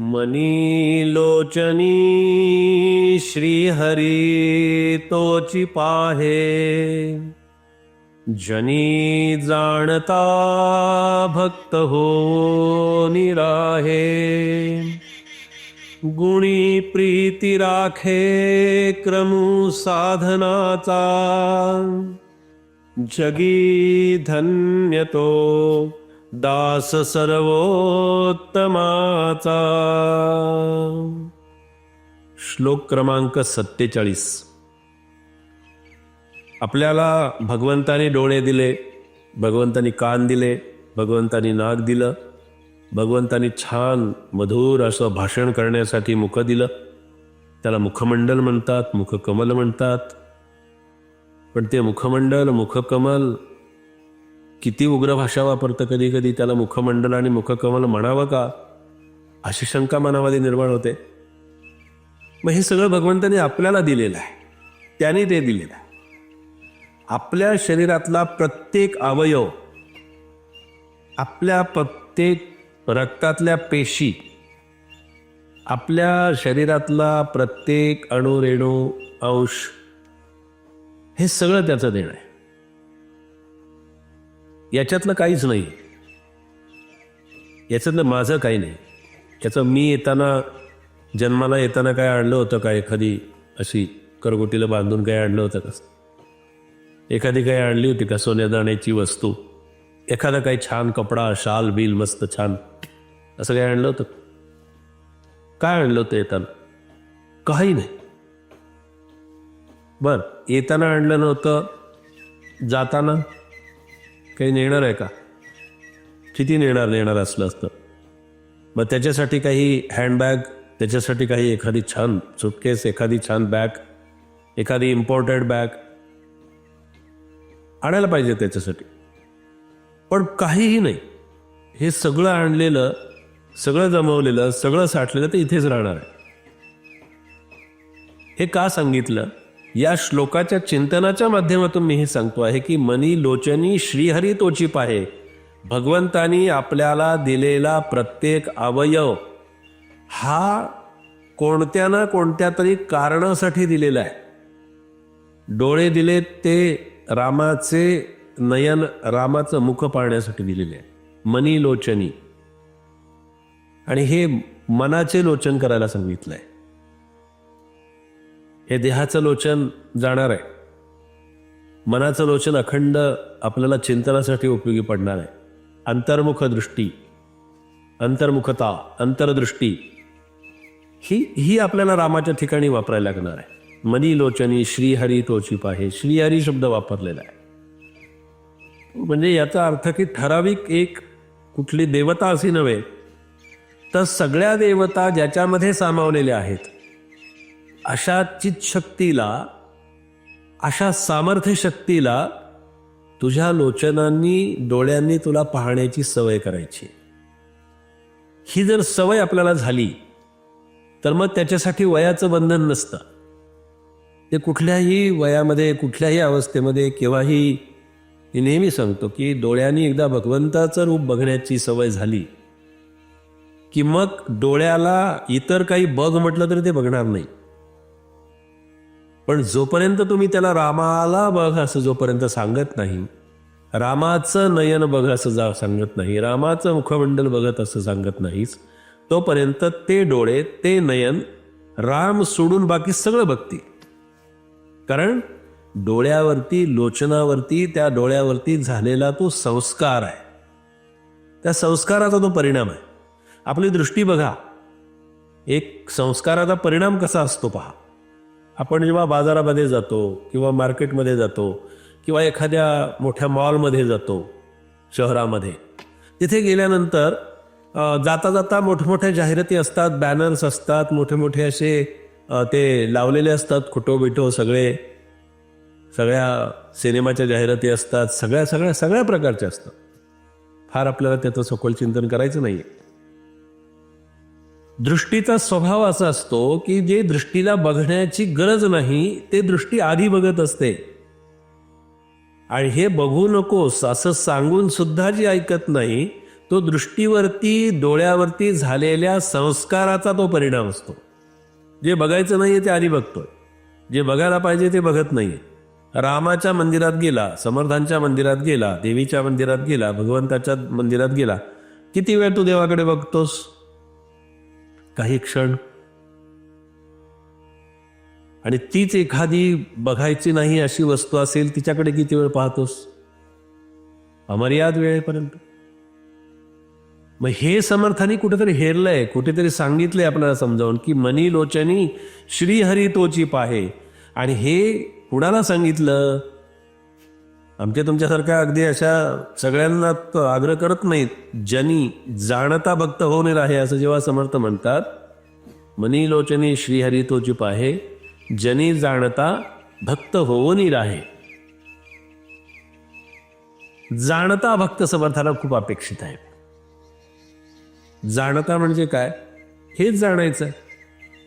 मनी लोचनी श्रीहरी तोची पाहे। जनी जाणता भक्त हो निराहे। गुणी प्रीती राखे क्रमू साधनाचा। जगी धन्यतो दास सर्वोत्तमाचा. श्लोक क्रमांक सत्तेचाळीस. आपल्याला भगवंताने डोळे दिले भगवंतानी कान दिले भगवंतानी नाक दिलं भगवंतानी छान मधुर असं भाषण करण्यासाठी मुख दिलं. त्याला मुखमंडल म्हणतात मुखकमल म्हणतात. पण ते मुखमंडल मुखकमल किती उग्र भाषा वापरतं कधी कधी? त्याला मुखमंडल आणि मुखकमल म्हणावं का? अशी शंका मनामध्ये निर्माण होते. मग हे सगळं भगवंताने आपल्याला दिलेलं आहे. त्याने ते दिलेलं आहे. आपल्या शरीरातला प्रत्येक अवयव आपल्या प्रत्येक रक्तातल्या पेशी आपल्या शरीरातला प्रत्येक अणुरेणू अंश हे सगळं त्याचं देणं आहे. याच्यातलं काहीच नाही. याच्यातलं माझं काही नाही. याचं मी येताना जन्माला येताना काय आणलं होतं का एखादी अशी करगोटीला बांधून काय आणलं होतं का? एखादी काही आणली होती का सोन्यादाण्याची वस्तू? एखादा काही छान कपडा शाल बिल मस्त छान असं काय आणलं होतं? काय आणलं होतं येताना? काही नाही. बर येताना आणलं नव्हतं जाताना? काही नेणार आहे का? किती नेणार नेणार असलं असतं? मग त्याच्यासाठी काही हँडबॅग त्याच्यासाठी काही एखादी छान सुटकेस एखादी छान बॅग एखादी इम्पॉर्टेड बॅग आणायला पाहिजे त्याच्यासाठी. पण काहीही नाही. हे सगळं आणलेलं सगळं जमवलेलं सगळं साठलेलं ते इथेच राहणार आहे. हे का सांगितलं? या श्लोकाच्या चिंतनाच्या माध्यमातून मी हे सांगतो आहे की मनी लोचनी श्रीहरी तोची पाहे. भगवंतानी आपल्याला दिलेला प्रत्येक अवयव हा कोणत्या ना कोणत्या तरी कारणासाठी दिलेला आहे. डोळे दिले ते रामाचे नयन रामाचं मुख पाळण्यासाठी दिलेले आहे. मनी लोचनी. आणि हे मनाचे लोचन करायला सांगितलं आहे हे देहाचं लोचन जाणार आहे. मनाचं लोचन अखंड आपल्याला चिंतनासाठी उपयोगी पडणार आहे. अंतर्मुख दृष्टी अंतर्मुखता अंतरदृष्टी ही ही आपल्याला रामाच्या ठिकाणी वापरायला लागणार आहे. मनी लोचनी श्रीहरी तोची पाहे श्रीहरी शब्द वापरलेला आहे. म्हणजे याचा अर्थ की ठराविक एक कुठली देवता अशी नव्हे तर सगळ्या देवता ज्याच्यामध्ये सामावलेल्या आहेत अशा चितशक्तीला अशा सामर्थ्य शक्तीला तुझ्या लोचनांनी डोळ्यांनी तुला पाहण्याची सवय करायची. ही जर सवय आपल्याला झाली तर मग त्याच्यासाठी वयाचं बंधन नसतं. ते कुठल्याही वयामध्ये कुठल्याही अवस्थेमध्ये केव्हाही मी नेहमी सांगतो की डोळ्यांनी एकदा भगवंताचं रूप बघण्याची सवय झाली की मग डोळ्याला इतर काही बघ म्हटलं तरी ते बघणार नाही. पण जोपर्यंत तुम्ही त्याला रामाला बघ असं जोपर्यंत सांगत नाही रामाचं नयन बघ असं जा सांगत नाही रामाचं मुखमंडल बघत असं सांगत नाहीच तोपर्यंत ते डोळे ते नयन राम सोडून बाकी सगळं बघतील. कारण डोळ्यावरती लोचनावरती त्या डोळ्यावरती झालेला तो संस्कार आहे. त्या संस्काराचा तो परिणाम आहे. आपली दृष्टी बघा. एक संस्काराचा परिणाम कसा असतो पहा. आपण जेव्हा बाजारामध्ये जातो किंवा मार्केटमध्ये जातो किंवा एखाद्या मोठ्या मॉलमध्ये जातो शहरामध्ये तिथे गेल्यानंतर जाता जाता मोठमोठ्या जाहिराती असतात बॅनर्स असतात मोठे मोठे असे ते लावलेले असतात खुटो बिटो सगळे सगळ्या सिनेमाच्या जाहिराती असतात सगळ्या सगळ्या सगळ्या प्रकारच्या असतात. फार आपल्याला त्याचं सखोल चिंतन करायचं नाही आहे दृष्टीचा स्वभाव असा असतो की जे दृष्टीला बघण्याची गरज नाही ते दृष्टी आधी बघत असते. आणि हे बघू नकोस असं सांगून सुद्धा जी ऐकत नाही तो दृष्टीवरती डोळ्यावरती झालेल्या संस्काराचा तो परिणाम असतो. जे बघायचं नाहीये ते आधी बघतोय. जे बघायला पाहिजे ते बघत नाहीये. रामाच्या मंदिरात गेला समर्थांच्या मंदिरात गेला देवीच्या मंदिरात गेला भगवंताच्या मंदिरात गेला किती वेळ तू देवाकडे बघतोस? काही क्षण. आणि तीच एखादी बघायची नाही अशी वस्तू असेल तिच्याकडे किती वेळ पाहतोस? अमर्याद वेळेपर्यंत. मग हे समर्थाने कुठेतरी हेरलंय कुठेतरी सांगितलंय आपल्याला समजावून की मनी लोचनी श्रीहरी तोची पाहे. आणि हे कुणाला सांगितलं? आमच्या तुमच्यासारख्या अगदी अशा सगळ्यांना आग्रह करत नाहीत. जनी जाणता भक्त होऊन आहे असं जेव्हा समर्थ म्हणतात मनी लोचनी श्रीहरी तोची पाहे जनी जाणता भक्त होऊन राहे जाणता भक्त समर्थाला खूप अपेक्षित आहे. जाणता म्हणजे काय? हेच जाणायचं. आहे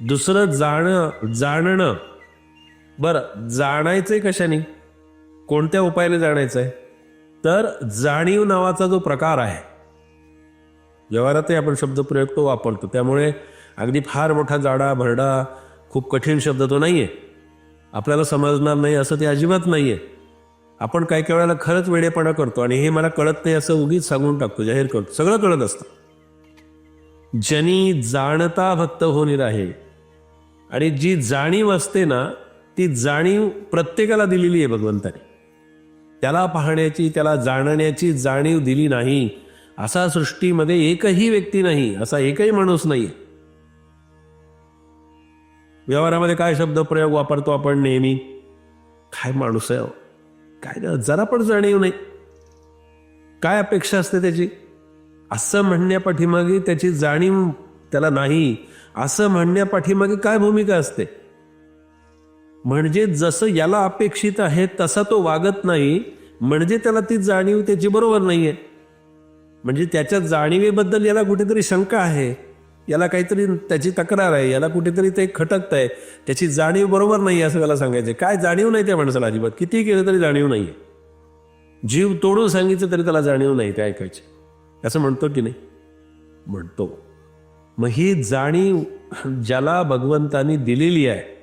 दुसरं जाण जाणणं. बरं जाणायचंय कशाने? कोणत्या उपायाने जाणायचं आहे? तर जाणीव नावाचा जो प्रकार आहे व्यवहारातही आपण शब्दप्रयोग तो वापरतो. त्यामुळे अगदी फार मोठा जाडा भरडा खूप कठीण शब्द तो नाही आहे आपल्याला समजणार नाही असं ते अजिबात नाही आहे आपण काही काही वेळेला खरंच वेडेपणा करतो आणि हे मला कळत नाही असं उगीच सांगून टाकतो जाहीर करतो. सगळं कळत असतं. जनी जाणता भक्त होणे आहे आणि जी जाणीव असते ना ती जाणीव प्रत्येकाला दिलेली आहे भगवंताने. त्याला पाहण्याची त्याला जाणण्याची जाणीव दिली नाही. असा सृष्टीमध्ये एकही व्यक्ती नाही असा एकही माणूस नाही. व्यवहारामध्ये काय शब्द प्रयोग वापरतो आपण नेहमी? काय माणूस आहे हो? काय ना जरा पण जाणीव नाही. काय अपेक्षा असते त्याची? असं म्हणण्यापाठीमागे त्याची जाणीव त्याला नाही. असं म्हणण्यापाठीमागे काय भूमिका असते? म्हणजे जसं याला अपेक्षित आहे तसा तो वागत नाही. म्हणजे त्याला ती जाणीव त्याची बरोबर नाही आहे म्हणजे त्याच्या जाणीवेबद्दल याला कुठेतरी शंका आहे. याला काहीतरी त्याची तक्रार आहे याला कुठेतरी ते खटकत आहे त्याची जाणीव बरोबर नाही असं त्याला सांगायचं काय जाणीव नाही त्या माणसाला अजिबात. किती केलं तरी जाणीव नाही आहे जीव तोडून सांगितलं तरी त्याला जाणीव नाही ते ऐकायचे. असं म्हणतो की नाही? म्हणतो. मग ही जाणीव ज्याला भगवंतानी दिलेली आहे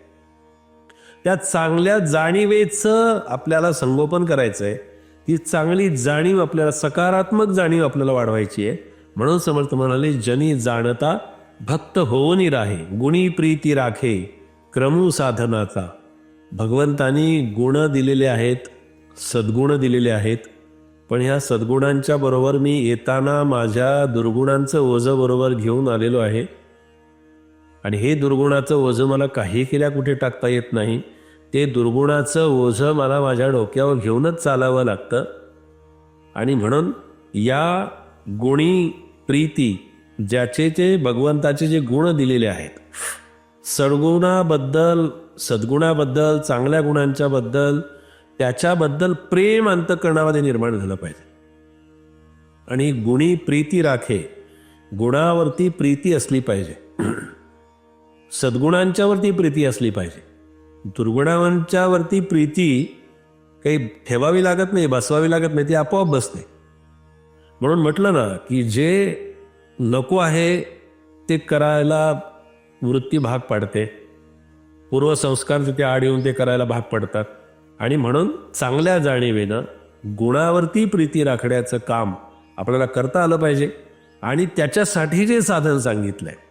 त्या चांगल्या जाणीवेचं आपल्याला संगोपन करायचं आहे ती चांगली जाणीव आपल्याला सकारात्मक जाणीव आपल्याला वाढवायची आहे. म्हणून समर्थ म्हणाले जनी जाणता भक्त होऊनी राहे गुणी प्रीती राखे क्रमू साधनाचा. भगवंतानी गुण दिलेले आहेत सद्गुण दिलेले आहेत. पण ह्या सद्गुणांच्या बरोबर मी येताना माझ्या दुर्गुणांचं ओझं बरोबर घेऊन आलेलो आहे. आणि हे दुर्गुणाचं ओझं मला काही केल्या कुठे टाकता येत नाही. ते दुर्गुणाचं ओझं मला माझ्या डोक्यावर घेऊनच चालावं लागतं. आणि म्हणून या गुणी प्रीती ज्याचे ते भगवंताचे जे गुण दिलेले आहेत सद्गुणाबद्दल सद्गुणाबद्दल चांगल्या गुणांच्याबद्दल त्याच्याबद्दल प्रेम अंतकरणामध्ये निर्माण झालं पाहिजे. आणि गुणी प्रीती राखे गुणावरती प्रीती असली पाहिजे. सद्गुणांच्यावरती प्रीती असली पाहिजे. दुर्गुणांच्यावरती प्रीती काही ठेवावी लागत नाही बसवावी लागत नाही ती आपोआप बसते. म्हणून म्हटलं ना की जे नको आहे ते करायला वृत्ती भाग पाडते. पूर्वसंस्कार तिथे आड येऊन ते करायला भाग पडतात. आणि म्हणून चांगल्या जाणीवेनं गुणावरती प्रीती राखण्याचं काम आपल्याला करता आलं पाहिजे. आणि त्याच्यासाठी जे साधन आहे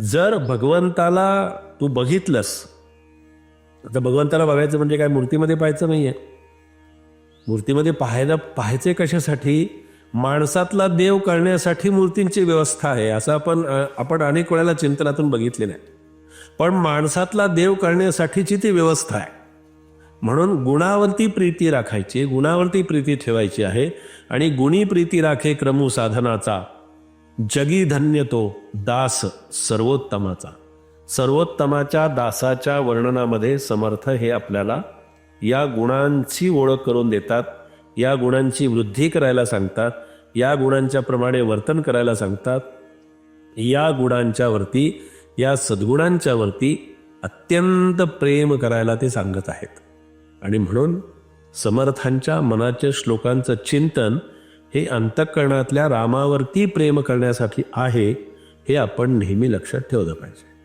जर भगवंताला तू बघितलंस आता भगवंताला बघायचं म्हणजे काय मूर्तीमध्ये पाहायचं नाही आहे मूर्तीमध्ये पाहायला पाहायचे कशासाठी? माणसातला देव करण्यासाठी मूर्तींची व्यवस्था आहे असं आपण आपण अनेक वेळेला चिंतनातून बघितलेलं आहे. पण माणसातला देव करण्यासाठीची ती व्यवस्था आहे. म्हणून गुणावरती प्रीती राखायची गुणावरती प्रीती ठेवायची आहे. आणि गुणी प्रीती राखे क्रमू साधनाचा. जगी धन्य तो दास सर्वोत्तमाचा. सर्वोत्तमाच्या दासाच्या वर्णनामध्ये समर्थ हे आपल्याला या गुणांची ओळख करून देतात या गुणांची वृद्धी करायला सांगतात या गुणांच्या प्रमाणे वर्तन करायला सांगतात. या गुणांच्यावरती या सद्गुणांच्यावरती अत्यंत प्रेम करायला ते सांगत आहेत. आणि म्हणून समर्थांच्या मनाच्या श्लोकांचं चिंतन हे अंतःकरणातल्या रामावरती प्रेम करण्यासाठी आहे हे आपण नेहमी लक्षात ठेवलं पाहिजे.